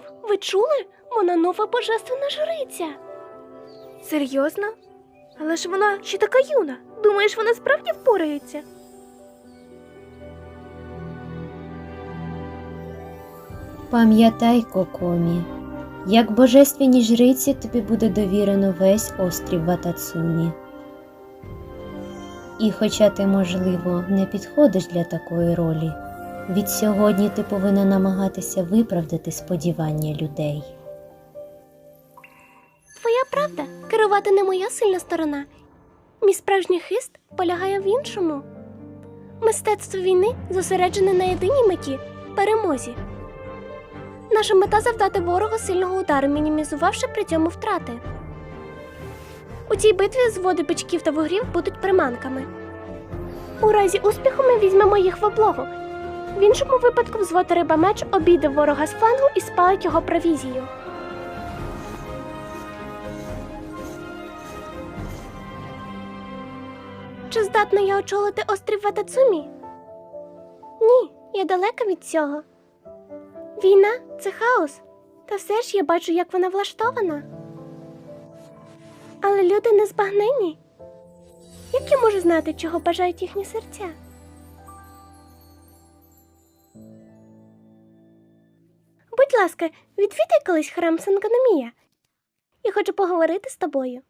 кров. Ви чули? Вона нова божественна жриця. Серйозно? Але ж вона ще така юна. Думаєш, вона справді впорається? Пам'ятай, Кокомі, як божественній жриці тобі буде довірено весь острів Ватацумі. І хоча ти, можливо, не підходиш для такої ролі, від сьогодні ти повинна намагатися виправдати сподівання людей. Твоя правда, керувати не моя сильна сторона. Мій справжній хист полягає в іншому. Мистецтво війни зосереджене на єдиній меті перемозі. Наша мета завдати ворогу сильного удару, мінімізувавши при цьому втрати. У цій битві зводи бичків та вугрів будуть приманками. У разі успіху ми візьмемо їх в облогу. В іншому випадку взвод риба меч обійде ворога з флангу і спалить його провізію. Чи здатна я очолити острів Ватацумі? Ні, я далека від цього. Війна це хаос, та все ж я бачу, як вона влаштована. Але люди не збагнені. Як я можу знати, чого бажають їхні серця? Будь ласка, відвідай колись храм Сангономія. Я хочу поговорити з тобою.